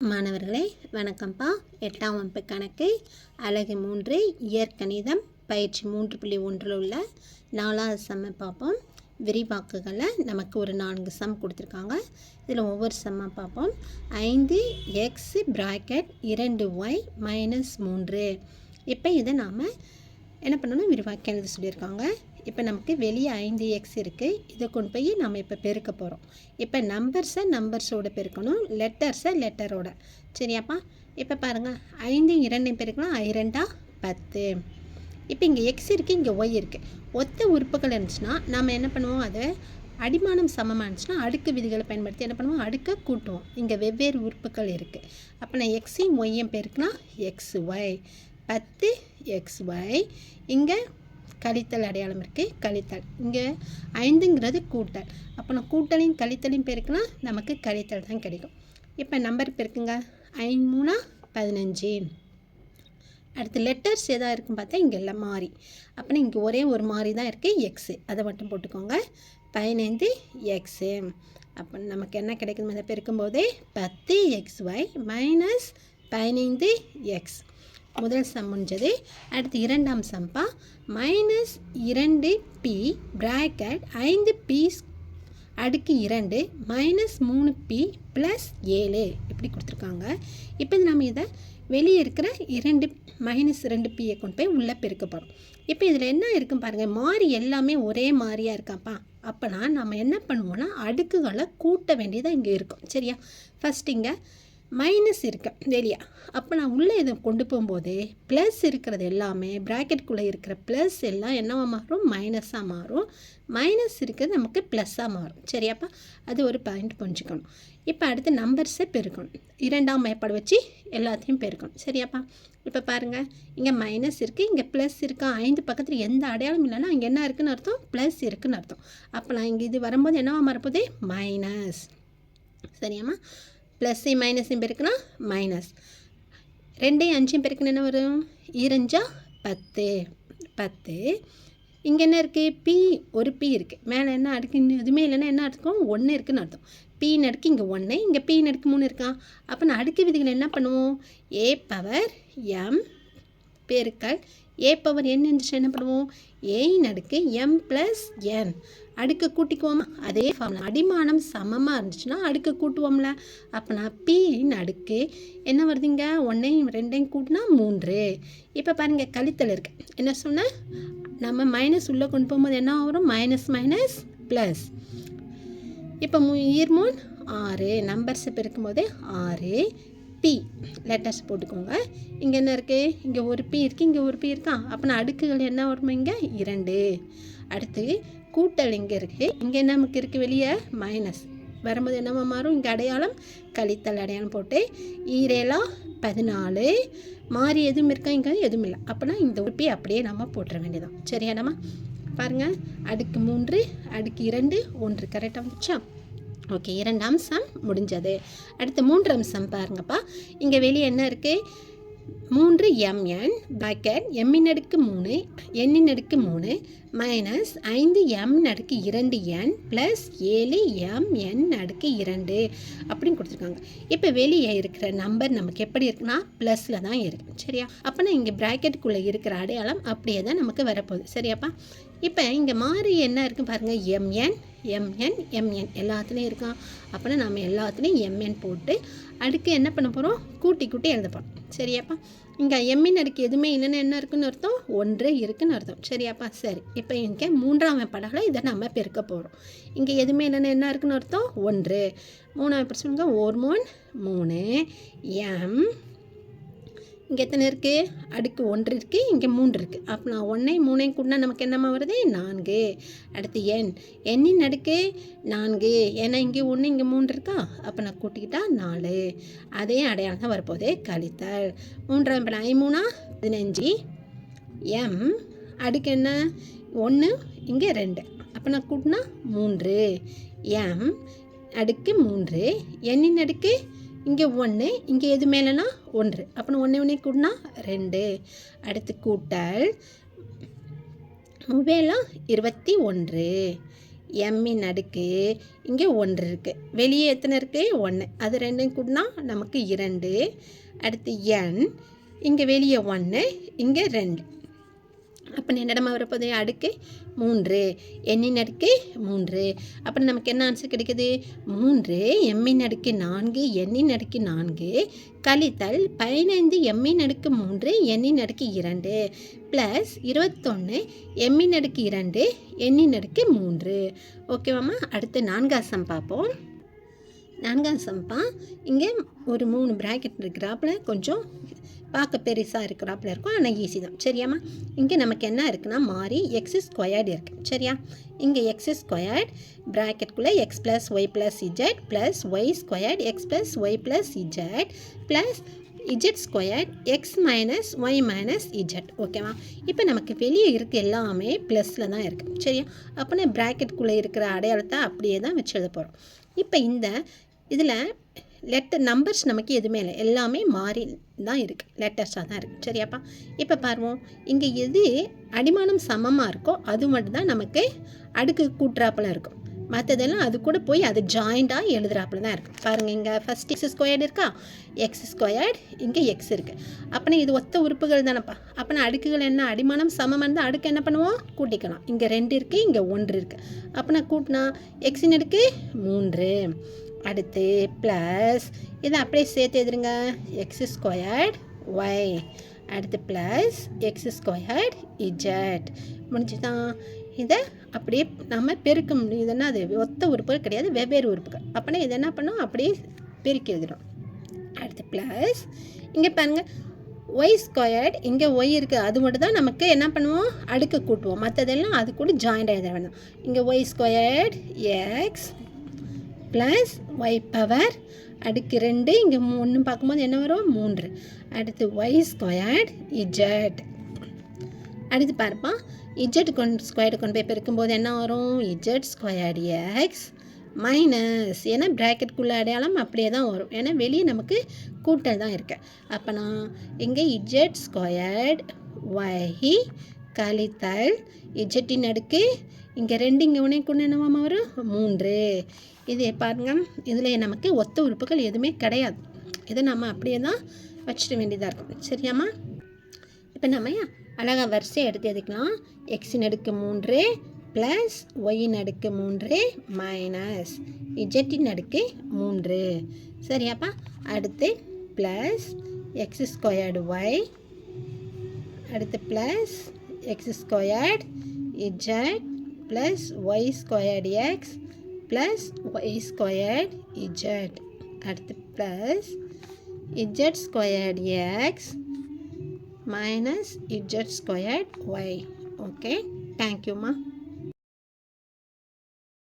மாணவர்களே வணக்கம்ப்பா எட்டாம் வகுப்பு கணக்கு அழகு மூன்று இயற்கணிதம் பயிற்சி மூன்று புள்ளி ஒன்றில் உள்ள நாலாவது சம்மை பார்ப்போம். விரிவாக்குகளை நமக்கு ஒரு நான்கு சம் கொடுத்துருக்காங்க. இதில் ஒவ்வொரு செம்மை பார்ப்போம். ஐந்து எக்ஸ் ப்ராக்கெட் இரண்டு ஒய் மைனஸ் மூன்று. இப்போ இதை நாம் என்ன பண்ணணும்? விரிவாக்கி எழுத சொல்லியிருக்காங்க. இப்போ நமக்கு வெளியே ஐந்து எக்ஸ் இருக்குது இதை கொண்டு போய் நம்ம இப்போ பெருக்க போகிறோம் இப்போ நம்பர்ஸை நம்பர்ஸோட பெருக்கணும். லெட்டர்ஸை லெட்டரோட சரியாப்பா? இப்போ பாருங்கள் ஐந்து இரண்டையும் பெருக்கலாம் இரண்டா? பத்து. இப்போ இங்கே எக்ஸ் இருக்குது இங்கே ஒய் இருக்குது ஒத்த உறுப்புகள் இருந்துச்சுன்னா நம்ம என்ன பண்ணுவோம்? அதை அடிமானம் சமமாக இருந்துச்சுன்னா அடுக்கு விதிகளை பயன்படுத்தி என்ன பண்ணுவோம்? அடுக்க கூட்டுவோம். இங்கே வெவ்வேறு உறுப்புகள் இருக்குது அப்போ நான் எக்ஸையும் ஒய்யும் பெருக்கினா எக்ஸ் ஒய் பத்து எக்ஸ் ஒய் இங்கே கழித்தல் அடையாளம் இருக்குது கழித்தல். இங்கே ஐந்துங்கிறது கூட்டல். அப்போ நான் கூட்டலையும் கழித்தலையும் பெருக்கினா நமக்கு கழித்தல் தான் கிடைக்கும். இப்போ நம்பர் பெருக்குங்க. ஐந்து மூணா பதினஞ்சு. அடுத்து லெட்டர்ஸ் எதாக இருக்கும் பார்த்தா இங்கே எல்லாம் மாறி. அப்போனா இங்கே ஒரே ஒரு மாறி தான் இருக்குது எக்ஸு அதை மட்டும் போட்டுக்கோங்க. பதினைந்து எக்ஸு அப்போ நமக்கு என்ன கிடைக்குது? அதை பெருக்கும்போதே பத்து எக்ஸ் ஒய் மைனஸ் பதினைந்து எக்ஸ் முதல் சம் முடிஞ்சது. அடுத்து இரண்டாம் சம்பா. மைனஸ் இரண்டு பி ப்ராக்கெட் ஐந்து பி அடுக்கு இரண்டு மைனஸ் மூணு பி ப்ளஸ் ஏழு. இப்படி கொடுத்துருக்காங்க. இப்போ இது நம்ம இதை வெளியே இருக்கிற இரண்டு மைனஸ் ரெண்டு பியை கொண்டு போய் உள்ளே பெருக்க போகிறோம் இப்போ இதில் என்ன இருக்கும் பாருங்கள் மாறி எல்லாமே ஒரே மாதிரியாக இருக்காப்பா? அப்போனா நம்ம என்ன பண்ணுவோம்னா அடுக்குகளை கூட்ட வேண்டியதாக இங்கே இருக்கும். சரியா? ஃபஸ்ட் இங்கே மைனஸ் இருக்குது வெளியே. அப்போ நான் உள்ளே இதை கொண்டு போகும்போது ப்ளஸ் இருக்கிறது எல்லாமே ப்ராக்கெட்குள்ளே இருக்கிற ப்ளஸ் எல்லாம் என்னவா மாறும்? மைனஸாக மாறும். மைனஸ் இருக்கிறது நமக்கு ப்ளஸ்ஸாக மாறும். சரியாப்பா அது ஒரு பாயிண்ட் புரிஞ்சுக்கணும். இப்போ அடுத்து நம்பர்ஸை பெருக்கணும். இரண்டாம் மேப்பாடு வச்சு எல்லாத்தையும் பெருக்கணும். சரியாப்பா இப்போ பாருங்கள் இங்கே மைனஸ் இருக்குது இங்கே ப்ளஸ் இருக்கா. ஐந்து பக்கத்தில் எந்த அடையாளம் இல்லைன்னா அங்கே என்ன இருக்குதுன்னு அர்த்தம்? ப்ளஸ் இருக்குன்னு அர்த்தம். அப்போ நான் இங்கே இது வரும்போது என்னவா மாறப்போகுது? மைனஸ் சரியாம்மா? ப்ளஸ்ஸையும் மைனஸையும் பெருக்குனா மைனஸ் ரெண்டையும் அஞ்சையும் பெருக்குனா என்ன வரும்? இரஞ்சா பத்து. பத்து. இங்கே என்ன இருக்குது பி ஒரு பி இருக்குது மேலே என்ன அடுக்கு? எதுவுமே இல்லைன்னா என்ன அர்த்தம்? ஒன்று இருக்குன்னு அர்த்தம். பி அடுக்கு இங்கே ஒன்று இங்கே பி அடுக்கு மூணு இருக்கான் அப்போ நான் அடுக்கு விதிகளை என்ன பண்ணுவோம்? ஏ பவர் எம் பெருக்கல் ஏ பவர் என் இருந்துச்சு என்ன பண்ணுவோம் ஏயின் அடுக்கு எம் ப்ளஸ் என் அடுக்கு கூட்டிக்குவோமா? அதே ஃபார்முலா அடிமானம் சமமாக இருந்துச்சுன்னா அடுக்கு கூட்டுவோம்ல. அப்போ நான் பின்னு அடுக்கு என்ன வருதுங்க? ஒன்றையும் ரெண்டையும் கூட்டினா மூன்று. இப்போ பாருங்கள் கழித்தல் இருக்குது என்ன சொன்ன? நம்ம மைனஸ் உள்ளே கொண்டு போகும்போது என்ன வரும்? மைனஸ் மைனஸ் ப்ளஸ் இப்போ மூ ஈர்மூன் ஆறு. நம்பர்ஸை பெருக்கும்போது ஆறு. பி. லெட்டர்ஸ் போட்டுக்கோங்க. இங்கே என்ன இருக்குது இங்கே ஒரு பி இருக்குது இங்கே ஒரு பி இருக்கா? அப்போ நான் அடுக்குகள் என்ன வரும் இங்கே? இரண்டு. அடுத்து கூட்டல் இங்கே இருக்குது இங்கே என்ன நமக்கு இருக்குது வெளியே? மைனஸ் வரும்போது என்னமா மாறும்? இங்கே அடையாளம் கழித்தல் அடையாளம் போட்டு ஈரேலா பதினாலு. மாறி எதுவும் இருக்கா? இங்கே எதுவும் இல்லை. அப்போனா இந்த உருப்பி அப்படியே நம்ம போட்டுற வேண்டியதான் சரியானம்மா பாருங்கள் அடுக்கு மூன்று அடுக்கு இரண்டு ஒன்று. கரெக்டாக வந்துச்சா? ஓகே இரண்டு அம்சம் முடிஞ்சது. அடுத்து மூன்று அம்சம் பாருங்கப்பா. இங்கே வெளியே என்ன இருக்குது மூன்று எம்என் பக்கெட் எம்மின் அடுக்கு மூணு எண்ணின் அடுக்கு மூணு மைனஸ் ஐந்து எம் அடுக்கு இரண்டு என் ப்ளஸ் ஏழு எம் என் அடுக்கு இரண்டு அப்படின்னு கொடுத்துருக்காங்க. இப்போ வெளியே இருக்கிற நம்பர் நமக்கு எப்படி இருக்குன்னா ப்ளஸில் தான் இருக்குது சரியா? அப்போனா இங்கே ப்ராக்கெட்டுக்குள்ளே இருக்கிற அடையாளம் அப்படியே தான் நமக்கு வரப்போகுது. சரியாப்பா? இப்போ இங்கே மாறி என்ன இருக்குது பாருங்கள் எம்என் எம்என் எம்என் எல்லாத்துலேயும் இருக்கான். அப்போனா நம்ம எல்லாத்துலேயும் எம்என் போட்டு அடுக்கு என்ன பண்ண போகிறோம் கூட்டி கூட்டி எழுத போகிறோம் சரியாப்பா? இங்கே எம்மின் அடுக்கு எதுவுமே இல்லைன்னு என்ன இருக்குன்னு அர்த்தம்? ஒன்று இருக்குன்னு அர்த்தம். சரியாப்பா? சரி. இப்போ இங்கே மூன்றாம் படகில் இதை நம்ம பெருக்க போகிறோம் இங்கே எதுவுமே இல்லைன்னு என்ன இருக்குன்னு அர்த்தம்? ஒன்று. மூணாவது சொல்லுங்கள் ஒரு மூணு மூணு. எம் இங்கே எத்தனை இருக்குது அடுக்கு ஒன்று இருக்குது இங்கே மூன்று இருக்குது அப்போ நான் ஒன்றை மூணையும் கூட்டினா நமக்கு என்னம்மா வருது? நான்கு. அடுத்து எண். எண்ணின் அடுக்கு நான்கு. ஏன்னா இங்கே ஒன்று இங்கே மூன்று இருக்கா? அப்போ நான் கூட்டிக்கிட்டா நாலு. அதே அடையாளம் தான் வரப்போதே கழித்தல். மூன்றாம் இப்போ ஐமூணா? பதினஞ்சு. எம். அடுக்கு என்ன? ஒன்று இங்கே ரெண்டு. அப்போ நான் கூட்டினா மூன்று. எம். அடுக்கு மூன்று. எண்ணின் அடுக்கு இங்கே ஒன்று இங்கே எது மேலேனா? ஒன்று. அப்புறம் ஒன்று ஒன்றே கூட்டினா ரெண்டு. அடுத்து கூட்டல் மூவேலாம் இருபத்தி ஒன்று. எம்மின் அடுக்கு இங்கே ஒன்று இருக்குது வெளியே எத்தனை இருக்குது ஒன்று. அது ரெண்டும் கூட்டினா நமக்கு இரண்டு. அடுத்து என் இங்கே வெளியே ஒன்று இங்கே ரெண்டு. அப்போ என்னிடம் வரப்போகுது அடுக்கு மூன்று. எண்ணின் அடுக்கு மூன்று. அப்புறம் நமக்கு என்ன ஆன்சர் கிடைக்குது? மூன்று எம்மின் அடுக்கு நான்கு எண்ணின் அடுக்கு நான்கு. கழித்தல் பதினைந்து எம்மின் அடுக்கு மூன்று எண்ணின் அடுக்கு இரண்டு. ப்ளஸ் இருபத்தொன்று எம்மின் அடுக்கு இரண்டு எண்ணின் அடுக்கு மூன்று. ஓகேவாம்மா அடுத்து நான்காசம் பார்ப்போம். நான்காம் சம்பா இங்கே ஒரு மூணு ப்ராக்கெட் இருக்கிறாப்புல கொஞ்சம் பார்க்க பெருசாக இருக்கிறாப்புல இருக்கும். ஆனால் ஈஸி தான். சரியாம்மா? இங்கே நமக்கு என்ன இருக்குன்னா மாறி எக்ஸ் ஸ்கொயர்டு இருக்குது சரியா? இங்கே x squared ப்ராக்கெட்குள்ளே x plus y plus z plus y squared x plus y plus z plus z square x minus y minus z ஓகேவா இப்போ நமக்கு வெளியே இருக்க எல்லாமே ப்ளஸில் தான் இருக்குது சரியா? அப்போனா ப்ராக்கெட்டுக்குள்ளே இருக்கிற அடையாளத்தை அப்படியே தான் வச்சு எழுத போகிறோம் இப்போ இந்த இதில் லெட்டர் நம்பர்ஸ் நமக்கு எதுவுமே இல்லை. எல்லாமே மாறி தான் இருக்குது லெட்டர்ஸாக தான் இருக்குது சரியாப்பா? இப்போ பாருவோம். இங்கே எது அடிமானம் சமமாக இருக்கோ அது மட்டும் தான் நமக்கு அடுக்கு கூட்டுறாப்புல இருக்கும். மற்றதெல்லாம் அது கூட போய் அது ஜாயிண்டாக எழுதுறாப்புல தான் இருக்குது பாருங்கள் இங்கே ஃபஸ்ட் எக்ஸ் ஸ்கொயர்டு இருக்கா? எக்ஸ் ஸ்கொயர்டு இங்கே எக்ஸ் இருக்குது அப்போனா இது ஒத்த உறுப்புகள் தானேப்பா? அப்போனா அடுக்குகள் என்ன? அடிமானம் சமம் இருந்தால் அடுக்கு என்ன பண்ணுவோம்? கூட்டிக்கலாம். இங்கே ரெண்டு இருக்குது இங்கே ஒன்று இருக்குது அப்போனா கூட்டினா எக்ஸின் அடுக்கு மூன்று. அடுத்து ப்ளஸ் இதை அப்படியே சேர்த்து எதிருங்க எக்ஸ் ஸ்கொயர்ட் ஒய் அடுத்து ப்ளஸ் எக்ஸ் ஸ்கொயர்ட் இஜட் முடிஞ்சுதான் இதை அப்படியே நம்ம பெருக்க முடியும். இதுன்னா அது? ஒத்த உறுப்புகள் கிடையாது வெவ்வேறு உறுப்புகள். அப்போனா இதை என்ன பண்ணோம்? அப்படியே பெருக்கி எழுதுகிறோம் அடுத்து ப்ளஸ் இங்கே பாருங்கள் ஒய் ஸ்கொயர்ட் இங்கே ஒய் இருக்குது அது மட்டும் தான் நமக்கு என்ன பண்ணுவோம்? அடுக்கு கூட்டுவோம். மற்றதெல்லாம் அது கூட ஜாயிண்ட் எழுத வேணும் இங்கே y squared x plus y power அடுக்கு ரெண்டு இங்கே ஒன்று பார்க்கும்போது என்ன வரும்? மூன்று. அடுத்து ஒய் ஸ்கொயர்ட் இஜட் அடுத்து பாருப்பா இஜட் கொண்டு ஸ்கொயர்டு கொண்டு போய் பெருக்கும்போது என்ன வரும்? இஜட் ஸ்கொயர்டு எக்ஸ் மைனஸ் ஏன்னா ப்ராக்கெட்குள்ளே அடையாளம் அப்படியே தான் வரும். ஏன்னா வெளியே நமக்கு கூட்டல் தான் இருக்கு. அப்போ நான் இங்கே இஜட் ஸ்கொயர்ட் ஒய் கழித்தல் இஜட்டின் அடுக்கு இங்கே ரெண்டு இங்கே உனே கொண்டு என்னவாமா வரும்? மூன்று. இது பாருங்க இதில் நமக்கு ஒத்த உறுப்புகள் எதுவுமே கிடையாது. இதை நம்ம அப்படியே தான் வச்சிட வேண்டியதாக இருக்கும் சரியாம்மா? இப்போ நம்ம அழகாக வரிசையை எடுத்து எதுக்கலாம் எக்ஸின் அடுக்கு மூன்று ப்ளஸ் ஒயின் அடுக்கு மூன்று மைனஸ் இஜெட்டின் அடுக்கு மூன்று. சரியாப்பா? அடுத்து ப்ளஸ் எக்ஸ் ஸ்கொயர்டு ஒய் அடுத்து plus x squared z plus Y squared X plus Y squared Z அடுத்து plus Z squared X minus Z squared Y okay தேங்க்யூம்மா